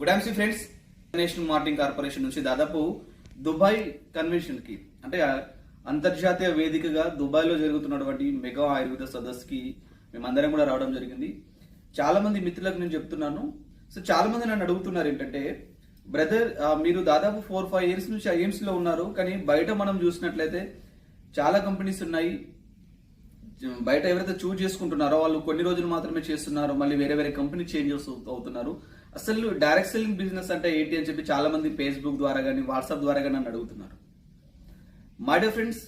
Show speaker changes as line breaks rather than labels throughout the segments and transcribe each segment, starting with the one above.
Good afternoon friends national marketing corporation నుంచి దాదాపు Dubai కన్వెన్షన్కి అంటే అంతర్జాతీయ వేదికగా దుబాయ్లో జరుగుతున్నటువంటి మెగా ఆయుర్వేద సదస్సుకి మేమందరం కూడా రావడం జరిగింది. చాలా మంది మిత్రులకు నేను చెప్తున్నాను. సో చాలా మంది నన్ను అడుగుతున్నారు ఏంటంటే బ్రదర్ మీరు దాదాపు ఫోర్ ఫైవ్ ఇయర్స్ నుంచి ఐఎమ్స్లో లో ఉన్నారు కానీ బయట మనం చూసినట్లయితే చాలా కంపెనీస్ ఉన్నాయి. బయట ఎవరైతే చూజ్ చేసుకుంటున్నారో వాళ్ళు కొన్ని రోజులు మాత్రమే చేస్తున్నారు మళ్ళీ వేరే వేరే కంపెనీ చేంజ్ అవుతున్నారు. అసలు డైరెక్ట్ సెల్లింగ్ బిజినెస్ అంటే ఏంటి అని చెప్పి చాలామంది ఫేస్బుక్ ద్వారా కానీ వాట్సాప్ ద్వారా కానీ నన్ను అడుగుతున్నారు. My dear friends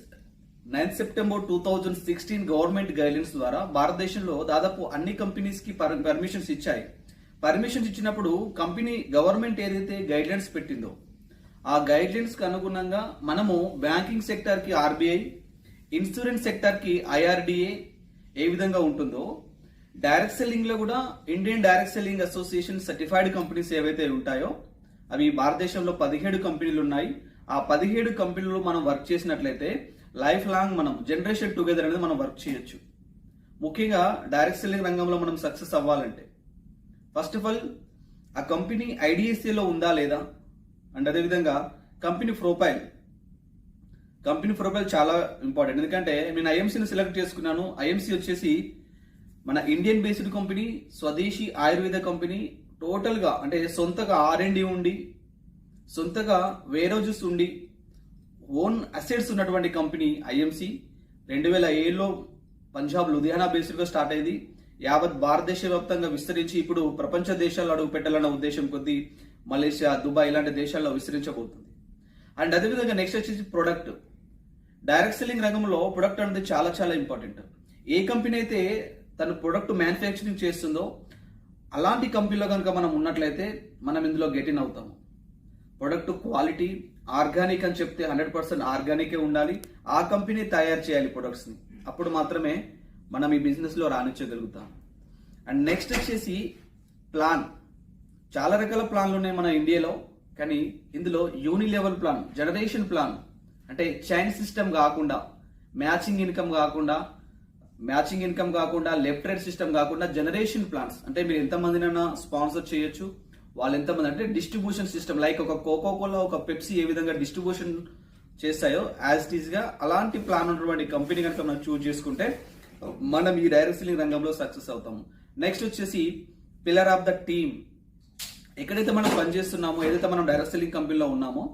ninth September two thousand sixteen government guidelines ద్వారా భారతదేశంలో దాదాపు అన్ని కంపెనీస్కి పర్ పర్మిషన్స్ ఇచ్చాయి. పర్మిషన్స్ ఇచ్చినప్పుడు కంపెనీ గవర్నమెంట్ ఏదైతే గైడ్లైన్స్ పెట్టిందో ఆ గైడ్లైన్స్కి అనుగుణంగా మనము బ్యాంకింగ్ సెక్టార్కి ఆర్బీఐ ఇన్సూరెన్స్ సెక్టార్కి ఐఆర్డిఏ ఏ విధంగా ఉంటుందో డైరెక్ట్ సెల్లింగ్లో కూడా Indian direct selling association certified companies ఏవైతే ఉంటాయో అవి భారతదేశంలో పదిహేడు కంపెనీలు ఉన్నాయి. ఆ పదిహేడు కంపెనీలు మనం వర్క్ చేసినట్లయితే లైఫ్ లాంగ్ మనం జనరేషన్ టుగెదర్ అనేది మనం వర్క్ చేయొచ్చు. ముఖ్యంగా డైరెక్ట్ సెల్లింగ్ రంగంలో మనం సక్సెస్ అవ్వాలంటే ఫస్ట్ ఆఫ్ ఆల్ ఆ కంపెనీ ఐడిఎస్ఏలో ఉందా లేదా? అండ్ అదేవిధంగా కంపెనీ ప్రొఫైల్. కంపెనీ ప్రొఫైల్ చాలా ఇంపార్టెంట్. ఎందుకంటే నేను ఐఎంసీని సెలెక్ట్ చేసుకున్నాను. ఐఎంసీ వచ్చేసి మన ఇండియన్ బేస్డ్ కంపెనీ స్వదేశీ ఆయుర్వేద కంపెనీ టోటల్గా అంటే సొంతగా ఆర్ అండ్ ఉండి సొంతగా వేరోజెస్ ఉండి ఓన్ అసెట్స్ ఉన్నటువంటి కంపెనీ ఐఎంసి రెండు వేల ఏడులో పంజాబ్ లుధియానా బేస్డ్గా స్టార్ట్ అయింది. యావత్ భారతదేశ వ్యాప్తంగా విస్తరించి ఇప్పుడు ప్రపంచ దేశాల్లో అడుగు పెట్టాలన్న ఉద్దేశం కొద్దీ మలేషియా దుబాయ్ ఇలాంటి దేశాల్లో విస్తరించబోతుంది. అండ్ అదేవిధంగా నెక్స్ట్ వచ్చేసి ప్రొడక్ట్ డైరెక్ట్ సెల్లింగ్ రంగంలో ప్రొడక్ట్ అనేది చాలా చాలా ఇంపార్టెంట్ ఏ కంపెనీ అయితే తన ప్రొడక్ట్ మ్యానుఫ్యాక్చరింగ్ చేస్తుందో అలాంటి కంపెనీలో కనుక మనం ఉన్నట్లయితే మనం ఇందులో గెట్ ఇన్ అవుతాము ప్రొడక్ట్ క్వాలిటీ ఆర్గానిక్ అని చెప్తే హండ్రెడ్ పర్సెంట్ ఆర్గానికే ఉండాలి. ఆ కంపెనీ తయారు చేయాలి ప్రొడక్ట్స్ని అప్పుడు మాత్రమే మనం ఈ బిజినెస్లో రాణించగలుగుతాం. అండ్ నెక్స్ట్ వచ్చేసి ప్లాన్ చాలా రకాల ప్లాన్లు ఉన్నాయి మన ఇండియాలో కానీ ఇందులో uni level plan generation plan అంటే చైన్ సిస్టమ్ కాకుండా మ్యాచింగ్ ఇన్కమ్ కాకుండా మ్యాచింగ్ ఇన్కమ్ కాకుండా లెఫ్ట్ రైట్ సిస్టమ్ కాకుండా జనరేషన్ ప్లాన్స్. అంటే మీరు ఎంతమందినైనా స్పాన్సర్ చేయొచ్చు. వాళ్ళు ఎంతమంది అంటే డిస్ట్రిబ్యూషన్ సిస్టమ్. లైక్ ఒక కోకో కోలా ఒక పెప్సీ ఏ విధంగా డిస్ట్రిబ్యూషన్ చేస్తాయో యాజ్ ఇట్ ఈస్గా అలాంటి ప్లాన్ ఉన్నటువంటి కంపెనీ కనుక మనం చూజ్ చేసుకుంటే మనం ఈ డైరెక్ట్ సెల్లింగ్ రంగంలో సక్సెస్ అవుతాము నెక్స్ట్ వచ్చేసి పిల్లర్ ఆఫ్ ద టీమ్ ఎక్కడైతే మనం పనిచేస్తున్నామో ఏదైతే మనం డైరెక్ట్ సెల్లింగ్ కంపెనీలో ఉన్నామో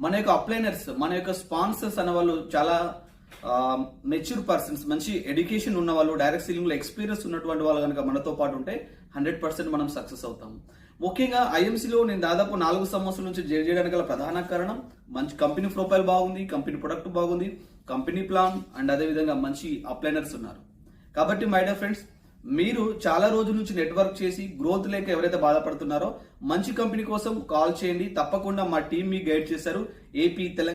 మన యొక్క అప్లైనర్స్ మన యొక్క స్పాన్సర్స్ అనే వాళ్ళు చాలా మెచ్యూర్ పర్సన్స్ మంచి ఎడ్యుకేషన్ ఉన్న వాళ్ళు డైరెక్ట్ సీలింగ్లో లో ఎక్స్పీరియన్స్ ఉన్నటువంటి వాళ్ళు కనుక మనతో పాటు ఉంటే హండ్రెడ్ పర్సెంట్ మనం సక్సెస్ అవుతాం ముఖ్యంగా ఐఎంసీలో నేను దాదాపు నాలుగు సంవత్సరాల నుంచి జైన్ చేయడానికి గల ప్రధాన కారణం మంచి కంపెనీ ప్రొఫైల్ బాగుంది కంపెనీ ప్రొడక్ట్ బాగుంది కంపెనీ ప్లాన్ అండ్ అదేవిధంగా మంచి అప్లైనర్స్ ఉన్నారు. కాబట్టి మై డియర్ ఫ్రెండ్స్ మీరు చాలా రోజుల నుంచి నెట్వర్క్ చేసి గ్రోత్ లేక ఎవరైతే బాధపడుతున్నారో మంచి కంపెనీ కోసం కాల్ చేయండి తప్పకుండా మా టీం మీకు గైడ్ చేశారు ఏపీ తెలంగాణ